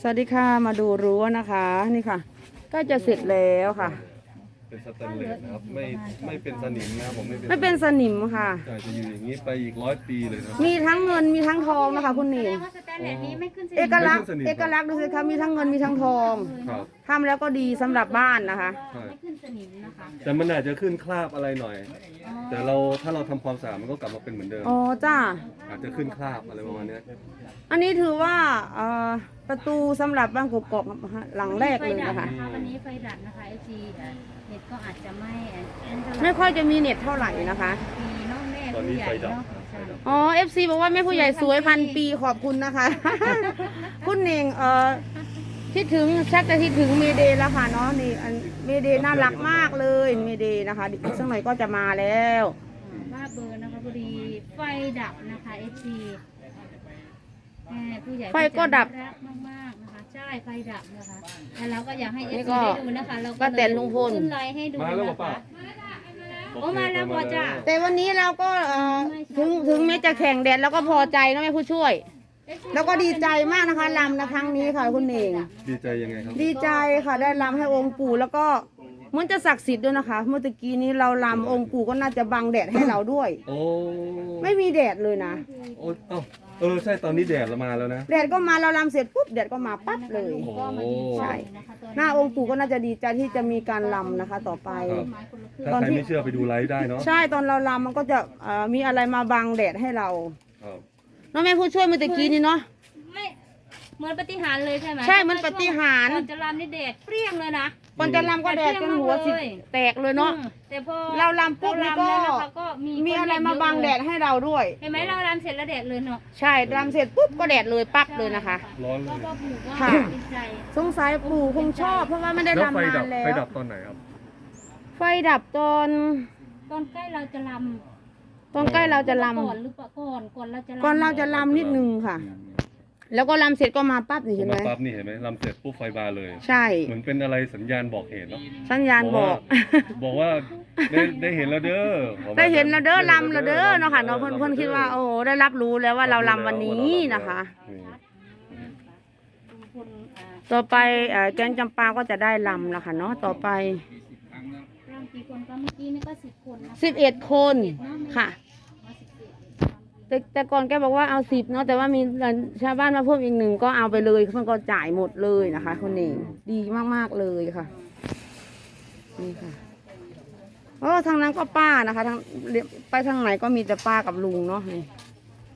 สวัสดีค่ะมาดูรั้วนะคะนี่ค่ะ ก็จะเสร็จแล้วค่ะ เป็นสแตนเลสนะครับไม่ไม่เป็นสนิมนะครับผมไม่เป็นไม่เป็นสนิมค่ะอาจจะอยู่อย่างนี้ไปอีกร้อยปีเลยนะมีทั้งเงินมีทั้งทองนะคะ คุณหนิงแสดงว่าสแตนเลสนี้ไม่ขึ้นสนิมเอกลักษณ์ไม่ขึ้นสนิม เอกลักษณ์ดูสิคะมีทั้งเงินมีทั้งทองครับทำแล้วก็ดีสำหรับบ้านนะคะ ใช่ไม่ขึ้นสนิมนะคะแต่มันอาจจะขึ้นคราบอะไรหน่อย แต่เราถ้าเราทำความสะอาดมันก็กลับมาเป็นเหมือนเดิม อ๋อจ้าอาจจะขึ้นคราบอะไรประมาณเนี้ยอันนี้ถือว่าเอ่อประตูสำหรับบ้านกกอกหลังแรกเลยนะคะ วันนี้ไฟดับนะคะเอจีเน็ตก็อาจจะไม่อันเท่าไหร่ไม่ค่อยจะมีเน็ตเท่าไหร่นะคะปีเน้องแม่ตอนผู้นี้ใหไฟญ่ดับเนาะครับไฟดับอ๋อเอฟซีบอกว่าแม่ผู้ใหญ่สวยพันปีขอบคุณนะคะ คุณเน่งเอ่อคิดถึงชักจะคิดถึงเมเดย์แล้วค่ะเนาะนี่อันเมเดย์น่ารักมากเลยเมเดย์นะคะอีกสักหน่อยก็จะมาแล้ว ว่าเบอร์นะคะพอดีไฟดับนะคะเอจี แม่ผู้ใหญ่ไฟก็ดับรักมากๆนะคะใช่ไฟดับนะคะแล้วเราก็อยากให้เอนี่จีก็ได้ดูนะคะ เราป้าแตนลุงพล ขึ้นไลน์ให้ดูมาแล้วเหรอนะป้า คะ โอ้มาแล้วพอจ้ะ แต่วันนี้เราก็เอ่อถึงถึงแม้จะแข่งแดดแล้วก็พอใจนะแม่ผู้ช่วย แล้วก็ดีใจมากนะคะลำนะครั้งนี้ค่ะคุณเน่งดีใจยังไงครับ ดีใจค่ะได้ลำให้องค์ปู่แล้วก็เห มันจะศักดิ์สิทธิ์ด้วยนะคะ เมื่อตะกี้นี้เราลำองค์ปู่ก็น่าจะบังแดดให้เราด้วย โอ้ไม่มีแดดเลยนะ โอ้เอ้าเออ ใช่ตอนนี้แดดเรามาแล้วนะ แดดก็มาเราลำเสร็จปุ๊บแดดก็มาปั๊บเลย ก็มาดีใจใช่นะคะตหน้าองค์ปู่ก็น่าจะดีใจที่จะมีการลำนะคะ ต่อไป ครับไม้คนละครึ่งถ้าใครไม่เชื่อไปดูไลฟ์ได้เนาะใช่ตอนเราลำมันก็จะเอ่อมีอะไรมาบังแดดให้เราครับเน้องแม่ผู้ช่วยเมื่อตะกี้นี้เนาะไม่ เหมือนปฏิหารย์เลยใช่ไหมใช่เหมือนปาฏิหาริย์ ก่อนจะรำนี่แดดเปรี้ยงเลยนะ ก่อนจะลำก็แดดจนหัวสิ แตกเลยเนาะ อืมแต่พอเราลำปุ๊บเรานี่รำก็แล้วนะคะก็มีมีอะไรมาบังแดดให้เราด้วย เห็นไหมเรารำเสร็จแล้วแดดเลยเนาะใช่ลำเสร็จปุ๊บก็แดดเลยปั๊บเลยนะคะ ร้อนเลก็ยก็ผูกว่าค่ะดีใจสงสัยปู่คงชอบ เพราะว่าไม่ได้แล้วไฟลำนาดับนแล้ไฟวดับตอนไหนครับ ไฟดับตอนตอนใกล้เราจะรตอนใกล้เราำจะลก่อนหรือเปล่าก่อนก่อนเราจะำรำก่อนเราจะลำนิดนึงค่ะ แล้วก็ลำเสร็จก็มาปั๊บนี่เห็นไหมมาปั๊บนี่เห็นไหมลำเสร็จปุ๊บไฟบาเลย ใช่ เหมือนเป็นอะไรสัญญาณบอกเหตุเนาะสัญญาณบอก บอกว่าได้ได้เห็นแล้วเด้อประมาณได้เห็นแล้วเด้อได้ลำแล้วเด้อเนาะค่ะเนาะเพิ่นเพิ่นคิดว่าโอ้ได้รับรู้แล้วว่าเราลำวันนี้นะคะนี่ลุงพลอ่าต่อไปเอ่อแกงจำปาก็จะได้ลำแล้วค่ะเนาะต่อไปรำกี่คนก็เมื่อกี้นี่ก็สิบคนนะสิบเอ็ดคนค่ะมาสิบเอ็ด แต่แต่ก่อนแกบอกว่าเอาสิบเนาะแต่ว่ามีชาวบ้านมาเพิ่มอีกหนึ่งก็เอาไปเลยมันก็จ่ายหมดเลยนะคะคนนี้ดีมากๆเลยค่ะ นี่ค่ะโอ้ทางนั้นก็ป้านะคะทางไปทางไหนก็มีแต่ป้ากับลุงเนาะนี่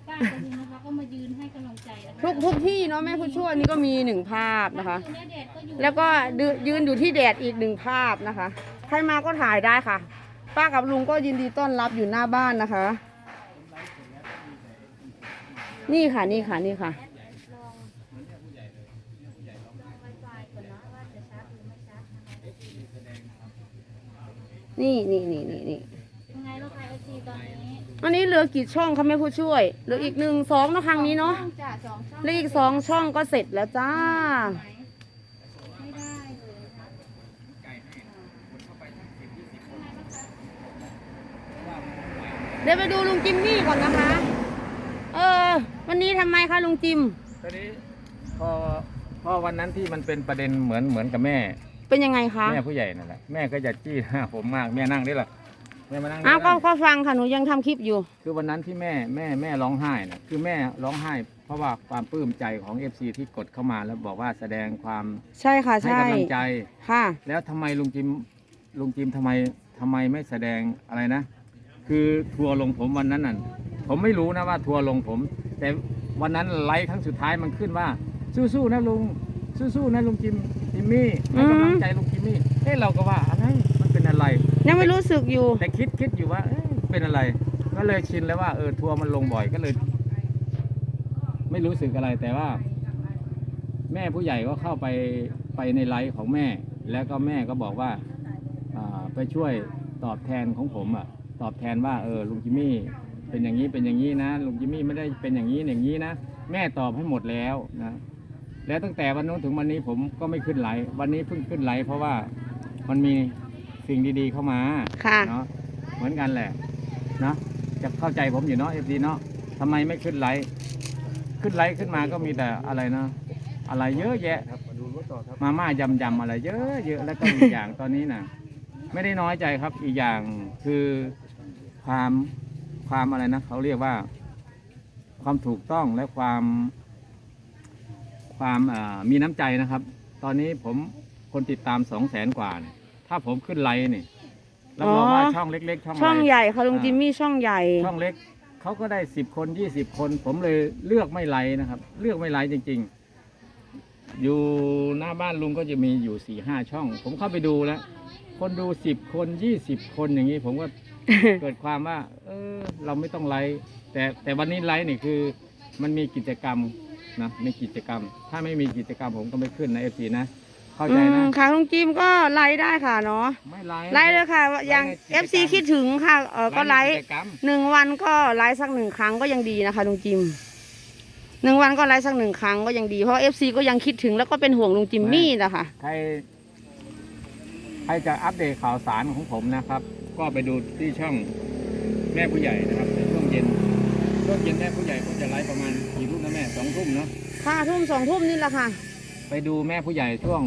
ป้าคนนึงนะคะก็มายืนให้กำลังใจนะคะทุกทุกที่เนาะแม่ผู้ช่วยนี่ก็มีหนึ่งภาพนะคะเนื้อแดดก็อยู่แล้วก็ดืยืนอยู่ที่แดดอีกหนึ่งภาพนะคะ ใครมาก็ถ่ายได้ค่ะ ป้ากับลุงก็ยินดีต้อนรับอยู่หน้าบ้านนะคะ นี่ค่ะนี่ค่ะนี่ค่ะนี่นี่นี่นี่นี่ยังไงลูกค้าเอซีตอนนี้อันนี้เหลือกี่ช่องคะแม่ผู้ช่วยเหลืออีกหนึ่งสองเนาะครั้งนี้เนาะช่องจ้ะสองช่องเหลืออีกสองช่องก็เสร็จแล้วจ้า ไม่ได้เลยนะเดี๋ยวไปดูลุงจิมมี่ก่อนนะคะเออวันนี้ทำไมคะลุงจิม ตอนนี้พอพอวันนั้นที่มันเป็นประเด็นเหมือนเหมือนกับแม่ เป็นยังไงคะแม่ผู้ใหญ่นั่นแหละแม่ก็จะจี้หน้าผมมากแม่นั่งได้หรอแม่มานั่งอ้าวก็ได้ก็ฟังค่ะหนูยังทำคลิปอยู่ คือวันนั้นที่แม่แม่แม่ร้องไห้นะคือแม่ร้องไห้ เพราะว่าความปลื้มใจของ FC ที่กดเข้ามาแล้วบอกว่าแสดงความใช่ค่ะให้ใช่กำลังใจ ค่ะ แล้วทำไมลุงจิมลุงจิมทำไมทำไมไม่แสดงอะไรนะ คือทัวร์ลงผมวันนั้นน่ะ ผมไม่รู้นะว่าทัวร์ลงผม แต่วันนั้นไลฟ์ครั้งสุดท้ายมันขึ้นว่า สู้ๆนะลุง สู้ๆนะลุงจิมจิมมี่ให้กำลังใจลุงจิมมี่เฮ้ยเราก็ว่าอะไรมันเป็นอะไร ยังไม่รู้สึกอยู่ แต่คิดคิดอยู่ว่าเอ๊ะเป็นอะไร ก็เลยชินแล้วว่าเออทัวร์มันลงบ่อยก็เลย ไม่รู้สึกอะไรแต่ว่า แม่ผู้ใหญ่ก็เข้าไปไปในไลฟ์ของแม่ แล้วก็แม่ก็บอกว่าอ่าไปช่วยตอบแทนของผมอะ ตอบแทนว่าเออลุงจิมมี่ เป็นอย่างนี้เป็นอย่างนี้นะลุงจิมมี่ไม่ได้เป็นอย่างนี้อย่างนี้นะแม่ตอบให้หมดแล้วนะแล้วตั้งแต่วันนู้นถึงวันนี้ผมก็ไม่ขึ้นไลฟ์วันนี้เพิ่งขึ้นไลฟ์เพราะว่ามันมีสิ่งดีๆเข้ามาค่ะเนาะเหมือนกันแหละเนาะจะเข้าใจผมอยู่เนาะเอฟซีเนาะทำไมไม่ขึ้นไลฟ์ขึ้นไลฟ์ขึ้นมาก็มีแต่อะไรนะ อะไรเยอะแยะครับมาดูรถต่อครับมาม่ายำยำอะไร เยอะเยอะแล้วก็อีกอย่างตอนนี้นะไม่ได้น้อยใจครับอีกอย่างคือความ ความอะไรนะเขาเรียกว่า ความถูกต้องและความความอ่ามีน้ำใจนะครับ ตอนนี้ผมคนติดตามสองแสนกว่าเนี่ยถ้าผมขึ้นไลน์นี่รับรองว่าช่องเล็ก ๆ ช่องช่องไลน์ใหญ่ค่ะลุงจิมมี่ช่องใหญ่ ช่องเล็กเขาก็ได้สิบคนยี่สิบคน ผมเลยเลือกไม่ไลน์นะครับ เลือกไม่ไลน์จริง ๆ อยู่หน้าบ้านลุงก็จะมีอยู่สี่ห้าช่อง ผมเข้าไปดูแล้ว คนดูสิบคนยี่สิบคนอย่างนี้ผมก็ เกิดความว่า เออ เราไม่ต้องไลฟ์แต่แต่วันนี้ไลฟ์นี่คือมันมีกิจกรรมนะมีกิจกรรม ถ้าไม่มีกิจกรรมผมก็ไม่ขึ้นนะเอฟซีนะเข้าอืใจมนะค่ะลุงจิมก็ไลฟ์ได้ค่ะเนาะไม่ไลฟ์ไลฟ์เลยค่ะว่าอย่างไลฟ์ใน FC คิดถึงค่ะเออก็ไลฟ์กิจกรรมหนึ่งวันก็ไลฟ์สักหนึ่งครั้งก็ยังดีนะคะลุงจิมหนึ่งวันก็ไลฟ์สักหนึ่งครั้งก็ยังดีเพราะ FC ก็ยังคิดถึงแล้วก็เป็นห่วงลุงจิมมี่นะคะใครใครจะอัปเดตข่าวสารของผมนะครับ ก็ไปดูที่ช่องแม่ผู้ใหญ่นะครับในช่วงเย็นช่วงเย็นแม่ผู้ใหญ่ผมจะไลฟ์ประมาณกี่ทุ่มนะแม่สองทุ่มเนาะค่ะทุ่มสองทุ่มนี่แหละค่ะ ไปดูแม่ผู้ใหญ่ช่วง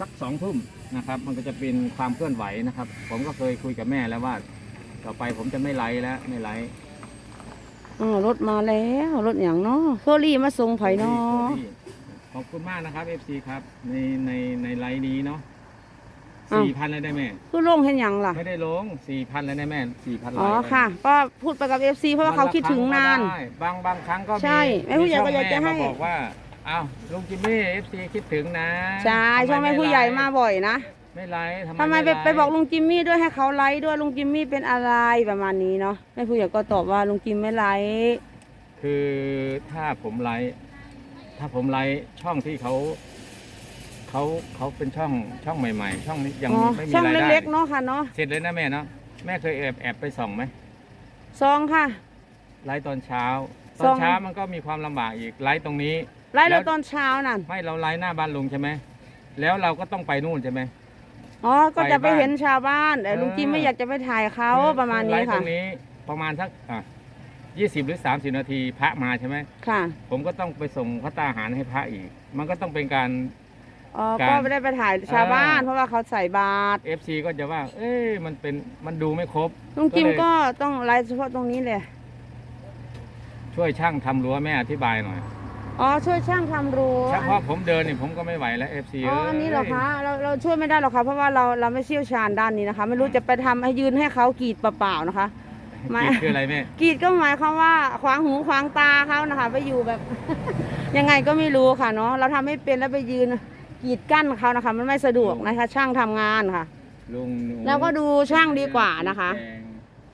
สักสองทุ่มนะครับ มันก็จะเป็นความเคลื่อนไหวนะครับ ผมก็เคยคุยกับแม่แล้วว่า ต่อไปผมจะไม่ไลฟ์แล้วไม่ไลฟ์อ๋อรถมาแล้วรถอย่างเนาะเคอรี่มาส่งไผ่เนาะขอบคุณมากนะครับ FC ครับในในในไลฟ์นี้เนาะ อ้าว สี่พันเลยได้แม่ คือลงเห็นอย่างล่ะ ไม่ได้ลงสี่พันเลยได้แม่สี่พันไลอ๋อฟ์เลยค่ะก็พูดไปกับ FC เพราะว่าเขาคิดถึงนานวัละครั้งก็ได้บางบางครั้งก็มีใช่แม่ผู้ใหญ่ก็อยากจะให้ มีช่งแม่มาบอกว่าอ้าวลุงจิมมี่เอฟซีคิดถึงนะใช่ช่องแม่ผู้ใหญ่มาบ่อยนะไม่ไลฟ์ทำไมไปลฟ์ไปบอกลุงจิมมี่ด้วยให้เขาไลฟ์ด้วยลุงจิมมี่เป็นอะไรประมาณนี้เนาะแม่ผู้ใหญ่ก็ตอบว่าลุงจิมไม่ไลฟ์คือถ้าผมไลฟ์ถ้าผมไลฟ์ช่องที่เขา เขาเขาเป็นช่องช่องใหม่ ๆ ช่องนี้ยังอ๋อไม่มีช่องรายได้เล็กๆเนาะค่ะเนาะเสร็จเลยนะแม่เนาะแม่เคยแอบแอบไปส่องไหมซองค่ะ ไลฟ์ตอนเช้าตส่ออนงเช้ามันก็มีความลำบากอีกไลฟ์ตรงนี้ ไลฟ์แล้แล้ววตอนเช้านั่นไม่เราไลฟ์หน้าบ้านลุงใช่ไหมแล้วเราก็ต้องไปนู่นใช่ไหม อ๋อก็จะไปไปบ้านเห็นชาวบ้านแต่เออลุงจิมไม่อยากจะไปถ่ายเขาคือประมาณนี้ไลฟ์ตค่ะ รงนี้ประมาณสักอะยี่สิบหรือสามสิบนาทีพระมาใช่ไหม ค่ะ ผมก็ต้องไปส่งพระตาหารให้พระอีก มันก็ต้องเป็นการ อ๋อการก็ไม่ได้ไปถ่ายชาวบ้านเออเพราะว่าเขาใส่บาตร FC ก็จะว่า เอ้ยมันเป็นมันดูไม่ครบลุงจิมก็เลยก็ต้องไลฟ์เฉพาะตรงนี้เลยช่วยช่างทำรั้วแม่อธิบายหน่อยอ๋อช่วยช่างทำรั้วเฉพาะผมเดินนี่ผมก็ไม่ไหวแล้ว FC อ๋อเยอันนี้เหรอคะเราเราช่วยไม่ได้หรอกค่ะเพราะว่าเราเราไม่เชี่ยวชาญด้านนี้นะคะ ไม่รู้จะไปทำให้ยืนให้เขากรีดเปล่าๆนะคะ ไม่กรีดคืออะไรแม่กรีดก็หมายความว่าขวางหูขวางตาเขานะคะ ไปอยู่แบบ ยังไงก็ไม่รู้ค่ะเนาะเราทำไม่เป็นแล้วไปยืน กรีดกั้นเขานะคะ มันไม่สะดวกนะคะ ช่างทำงานค่ะ ลุงหนูแล้วก็ดูช่างดีกว่านะคะ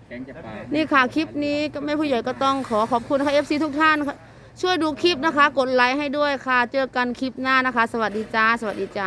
แกงแกงจะปลานี่ค่ะคลิปนี้ก็แม่ผู้ใหญ่ก็ต้องขอขอบคุณค่ะ FC ทุกท่านค่ะช่วยดูคลิปนะคะ กดไลค์ให้ด้วยค่ะ เจอกันคลิปหน้านะคะ สวัสดีจ้า สวัสดีจ้า